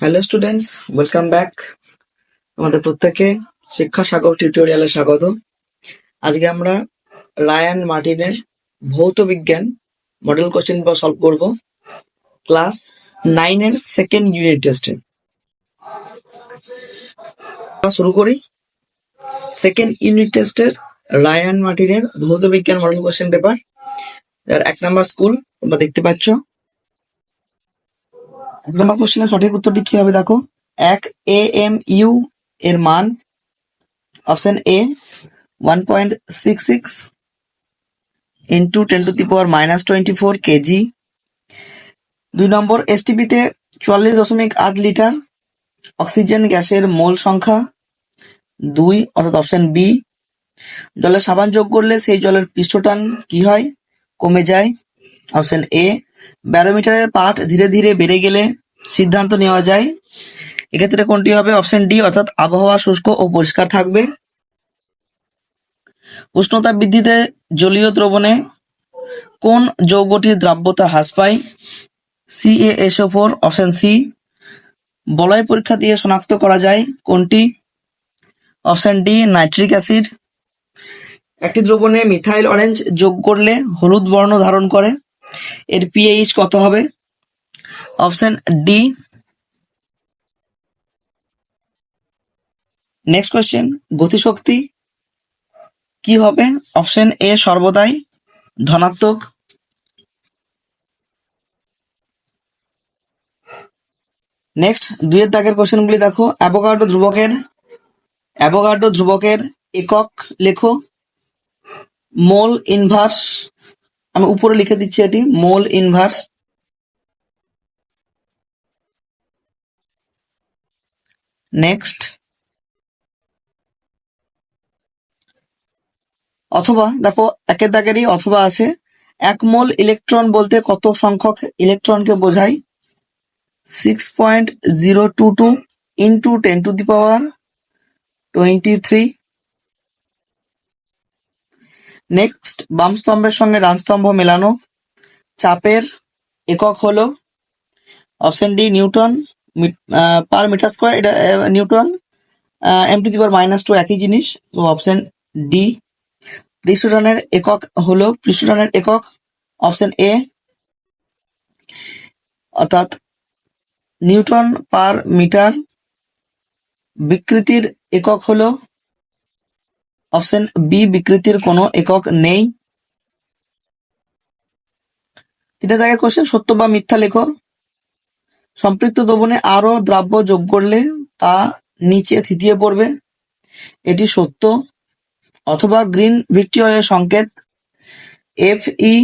Hello students welcome back আমাদের প্রত্যেকে শিক্ষা সাগর টিউটোরিয়ালে স্বাগত। আজকে আমরা রায়ান মার্টিনের ভৌত বিজ্ঞান মডেল কোশ্চেন সলভ করব। ক্লাস নাইনের সেকেন্ড ইউনিট টেস্টে শুরু করি। সেকেন্ড ইউনিট টেস্টের রায়ান মার্টিনের ভৌত বিজ্ঞান মডেল কোশ্চেন পেপার এক নাম্বার স্কুল তোমরা দেখতে পাচ্ছ। এক নম্বর কোশ্চেনের সঠিক উত্তরটি কি হবে দেখো? এক এ এম ইউ এর মান option A one point six six into ten to the power minus twenty four kg দুই নম্বর এসটিপিতে চুয়াল্লিশ দশমিক আট লিটার অক্সিজেন গ্যাসের মোল সংখ্যা, দুই, অর্থাৎ অপশন বি জলে সাবান যোগ করলে সেই জলের পৃষ্ঠটান কি হয়? কমে যায়। অপশন এ ব্যারোমিটারের পাঠ ধীরে ধীরে বেড়ে গেলে সিদ্ধান্ত নেওয়া যায়। এক্ষেত্রে কোনটি হবে? অপশন ডি, অর্থাৎ আবহাওয়া শুষ্ক ও পরিষ্কার থাকবে। উষ্ণতা বৃদ্ধিতে জলীয় দ্রবণে কোন যৌগটির দ্রাব্যতা হ্রাস পায়? C, A SO four, option C. বলয় পরীক্ষা দিয়ে শনাক্ত করা যায় কোনটি? Option D, nitric acid. একটি দ্রবণে মিথাইল অরেঞ্জ যোগ করলে হলুদ বর্ণ ধারণ করে। এর পিএইচ কত হবে? অপশন ডি নেক্সট কোয়েশ্চেন গতিশক্তি কি হবে? অপশন এ সর্বদাই ধনাত্মক। নেক্সট দুইয়ের দাগের কোশ্চেনগুলি দেখো। অ্যাভোগাড্রো ধ্রুবকের অ্যাভোগাড্রো ধ্রুবকের একক লেখো। মোল ইনভার্স আমি উপরে লিখে দিচ্ছি এটি, মোল ইনভার্স নেক্সট অথবা, দেখো, একের দাগেরই অথবা আছে। এক মোল ইলেকট্রন বলতে কত সংখ্যক ইলেকট্রনকে বোঝায়? Six point zero two two into ten to the power twenty three next বাম স্তম্ভের সঙ্গে ডান স্তম্ভ মেলানো। চাপের একক হলো option D newton per metre square, এটা newton M to the minus two একই জিনিস। তো অপশন ডি পৃষ্ঠটানের একক হলো পৃষ্ঠটানের একক, অপশন এ, অর্থাৎ নিউটন পার মিটার বিকৃতির একক হলো অপশন বি, বিকৃতির কোনো একক নেই। তিনটা দাগের কোশ্চেন সত্য বা মিথ্যা লেখো। সম্পৃক্ত দ্রবণে আরও দ্রাব্য যোগ করলে তা নিচে থিতিয়ে পড়বে। এটি সত্য। অথবা গ্রিন ভিক্টোরিয়ার সংকেত F E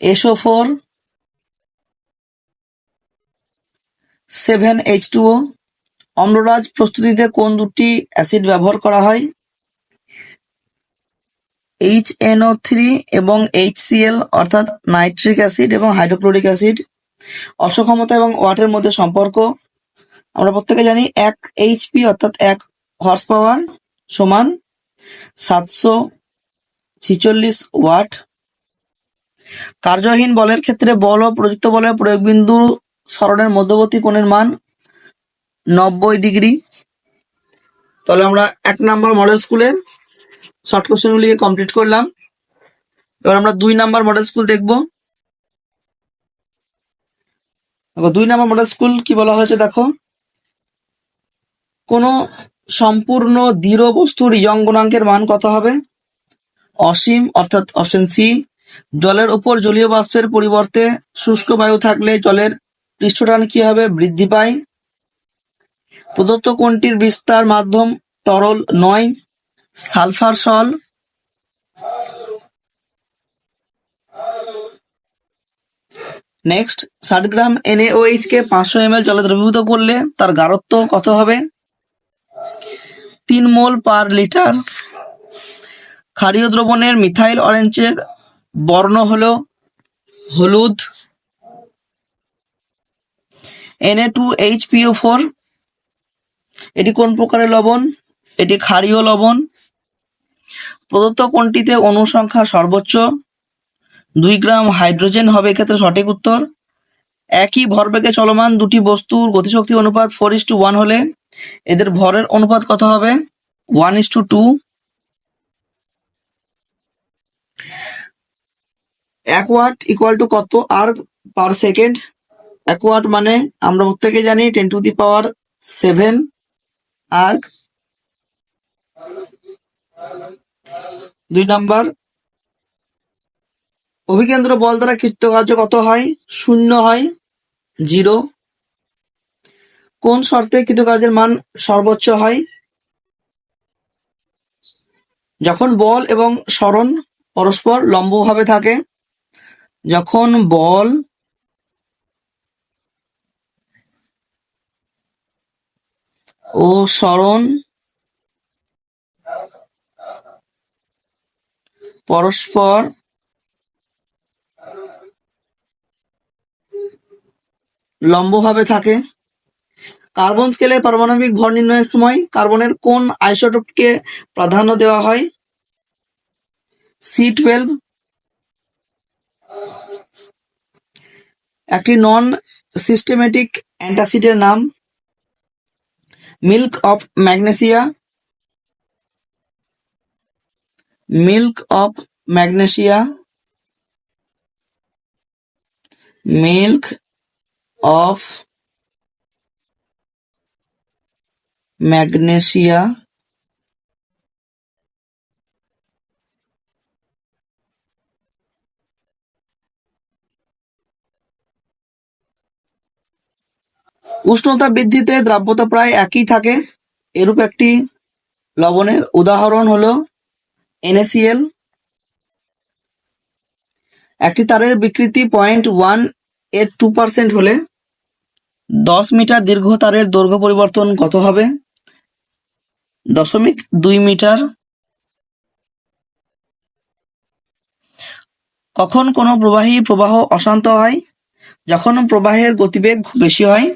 SO four, seven H two O. অম্লরাজ প্রস্তুতিতে কোন দুটি অ্যাসিড ব্যবহার করা হয়? এইচ এনও থ্রি এবং এইচ সিএল অর্থাৎ নাইট্রিক অ্যাসিড এবং হাইড্রোক্লোরিক অ্যাসিড। অসক্ষমতা এবং ওয়াটের মধ্যে সম্পর্ক। আমরা প্রত্যেকে জানি এক এইচপি অর্থাৎ এক হর্স পাওয়ার সমান সাতশো ছিচল্লিশ ওয়াট। কার্যহীন বলের ক্ষেত্রে বল ও প্রযুক্ত বলের প্রয়োগ বিন্দু সরণের মধ্যবর্তী কোণের মান নব্বই ডিগ্রি। তাহলে আমরা এক নম্বর মডেল স্কুলের শর্ট কোশ্চেনগুলিকে কমপ্লিট করলাম। এবার আমরা দুই নাম্বার মডেল স্কুল দেখব। দেখো, দুই নাম্বার মডেল স্কুল কি বলা হয়েছে দেখো? কোন সম্পূর্ণ দৃঢ় বস্তুর ইয়ং গুণাঙ্কের মান কত হবে? অসীম অর্থাৎ অপশন সি জলের উপর জলীয় বাষ্পের পরিবর্তে শুষ্ক বায়ু থাকলে জলের পৃষ্ঠটান কি হবে? বৃদ্ধি পায়। প্রদত্ত কোনটির বিস্তার মাধ্যম তরল নয়? সালফার সল। নেক্সট ষাট গ্রাম NaOH কে পাঁচশো এম জলে দ্রবীভূত করলে তার গাঢ়ত্ব কত হবে? তিন মোল পার লিটার। ক্ষারীয় দ্রবণের মিথাইল অরেঞ্জের বর্ণ হলো হলুদ। Na two H PO four. এটি কোন প্রকারের লবণ? এটি ক্ষারীয় লবণ। প্রদত্ত কোনটিতে অনুসংখ্যা সর্বোচ্চ? দুই গ্রাম হাইড্রোজেন হবে এক্ষেত্রে সঠিক উত্তর। একই ভরবেগে চলমান দুটি বস্তুর গতিশক্তি অনুপাত ফোর ইস টু ওয়ান হলে এদের ভরের অনুপাত কত হবে? One is to two. এক ওয়াট ইকুয়াল টু কত আর পার সেকেন্ড? এক ওয়াট মানে আমরা প্রত্যেকে জানি ten to the power seven. আর দুই নাম্বার। অভিকেন্দ্র বল দ্বারা কৃতকার্য কত হয়? শূন্য হয়, জিরো। কোন শর্তে কৃতকার্যের মান সর্বোচ্চ হয়? যখন বল এবং সরণ পরস্পর লম্বভাবে থাকে, যখন বল ও সরণ পরস্পর লম্বভাবে থাকে। কার্বন স্কেলে পারমাণবিক ভর নির্ণয়ের সময় কার্বনের কোন আইসোটোপকে প্রাধান্য দেওয়া হয়? সি টুয়েলভ একটি নন সিস্টেমেটিক অ্যান্টাসিডের নাম milk of magnesia milk of magnesia milk of magnesia উষ্ণতা বৃদ্ধিতে দ্রাব্যতা প্রায় একই থাকে। এরূপ একটি লবণের উদাহরণ হলো NaCl একটি তারের বিকৃতি পয়েন্ট ওয়ানের টু পার্সেন্ট হলে দশ মিটার দীর্ঘ তারের দৈর্ঘ্য পরিবর্তন কত হবে? দশমিক দুই মিটার। কখন কোনো প্রবাহী প্রবাহ অশান্ত হয়? যখন প্রবাহের গতিবেগ বেশি হয়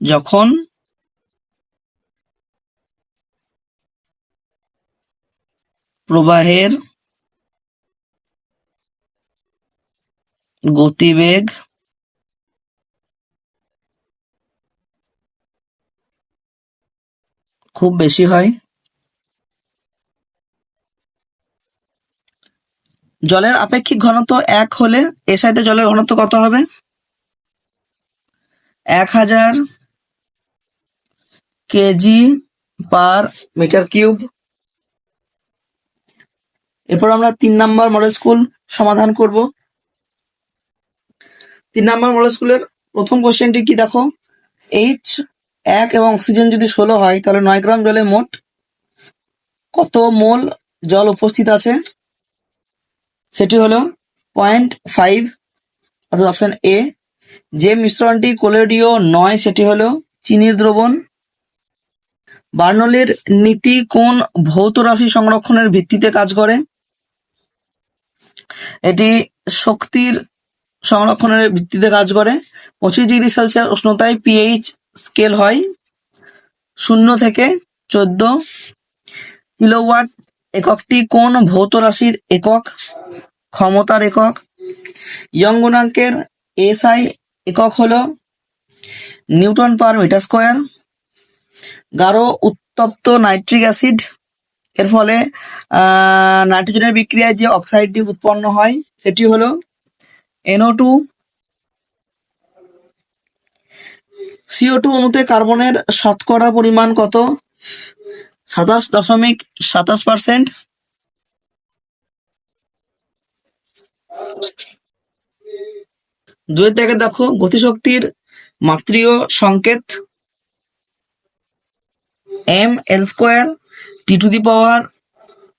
যখন প্রবাহের গতিবেগ খুব বেশি হয়, জলের আপেক্ষিক ঘনত্ব এক হলে এর সাথে জলের ঘনত্ব কত হবে? এক হাজার কেজি পার মিটার কিউব এরপর আমরা তিন নাম্বার মডেল স্কুল সমাধান করব। তিন নাম্বার মডেল স্কুলের প্রথম কোশ্চেনটি কি দেখো? এইচ এক এবং অক্সিজেন যদি ষোলো হয়, তাহলে নয় গ্রাম জলে মোট কত মোল জল উপস্থিত আছে? সেটি হলো পয়েন্ট ফাইভ অর্থাৎ অপশন এ যে মিশ্রণটি কোলেডীয় নয়, সেটি হলো চিনির দ্রবণ। বার্নলের নীতি কোন ভৌত রাশি সংরক্ষণের ভিত্তিতে কাজ করে? এটি শক্তির সংরক্ষণের ভিত্তিতে কাজ করে। পঁচিশ ডিগ্রি সেলসিয়াস উষ্ণতায় পিএইচ স্কেল হয় শূন্য থেকে চোদ্দ। কিলোওয়াট এককটি কোন ভৌত রাশির একক? ক্ষমতার একক। ইয়ং গুণাঙ্কের এসআই একক হল নিউটন পার মিটার স্কোয়ার। গাঢ় উত্তপ্ত নাইট্রিক অ্যাসিড। এর ফলে নাইট্রোজেনের বিক্রিয়ায় যে অক্সাইডটি উৎপন্ন হয়, সেটি হলো এনও টু। সিও টু অণুতে কার্বনের শতকরা পরিমাণ কত? সাতাশ দশমিক সাতাশ পার্সেন্ট। দুয়ের দেখে, গতিশক্তির মাত্রীয় সংকেত। M L square T to the power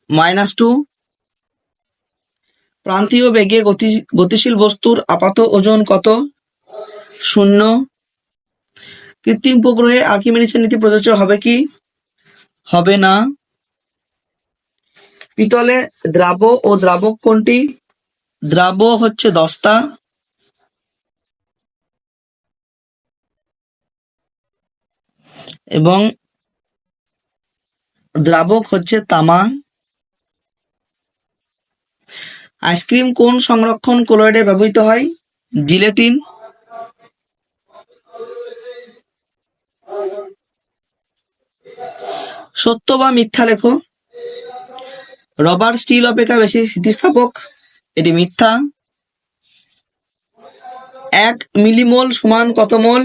minus two প্রান্তীয় বেগে গতি গতিশীল বস্তুর আপাত ওজন কত? শূন্য। কৃত্রিম উপগ্রহে আর্কিমিডিসের নীতি প্রযোজ্য হবে কি? হবে না। পিতলে দ্রাব ও দ্রাবক কোনটি? দ্রাব হচ্ছে দস্তা। এবং দ্রাবক হচ্ছে তামা। আইসক্রিম কোন সংরক্ষণ কোলয়েডে ব্যবহৃত হয়? জিলেটিন। সত্য বা মিথ্যা লেখো। রবার স্টিল অপেক্ষা বেশি স্থিতিস্থাপক। এটি মিথ্যা। এক মিলিমোল সমান কত mole?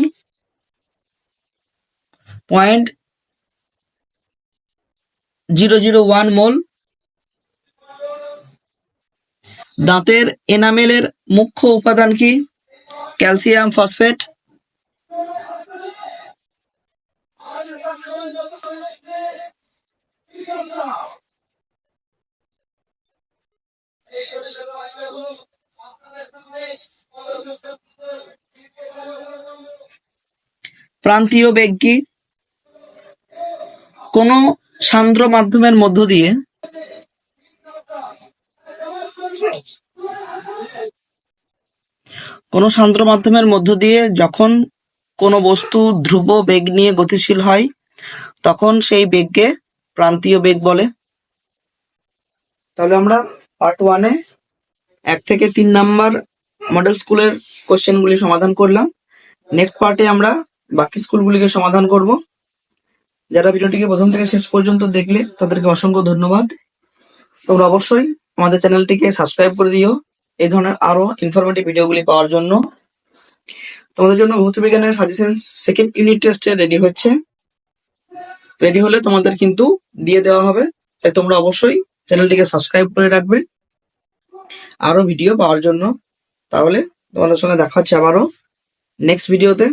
Point zero zero one mole. দাঁতের এনামেলের মুখ্য উপাদান কি? Calcium, phosphate. প্রান্তীয় বেগ কি? কোন সান্দ্র মাধ্যমের মধ্য দিয়ে কোন সান্দ্র মাধ্যমের মধ্য দিয়ে যখন কোনো বস্তু ধ্রুব বেগ নিয়ে গতিশীল হয়, তখন সেই বেগকে প্রান্তীয় বেগ বলে। তাহলে আমরা পার্ট ওয়ানে এক থেকে তিন নাম্বার মডেল স্কুলের কোশ্চেনগুলি সমাধান করলাম। নেক্সট পার্টে আমরা বাকি স্কুলগুলিকে সমাধান করব। যারা ভিডিওটিকে প্রথম থেকে শেষ পর্যন্ত দেখলে তাদেরকে অসংখ্য ধন্যবাদ। তোমরা অবশ্যই আমাদের চ্যানেলটিকে সাবস্ক্রাইব করে দিও এই ধরনের আরও ইনফরমেটিভ ভিডিওগুলি পাওয়ার জন্য। তোমাদের জন্য ভৌত বিজ্ঞানের সাজেশন সেকেন্ড ইউনিট টেস্টে রেডি হচ্ছে। রেডি হলে তোমাদের কিন্তু দিয়ে দেওয়া হবে। তাই তোমরা অবশ্যই চ্যানেলটিকে সাবস্ক্রাইব করে রাখবে। আরও ভিডিও পাওয়ার জন্য। তাহলে তোমাদের সঙ্গে দেখা হচ্ছে আবারও নেক্সট ভিডিওতে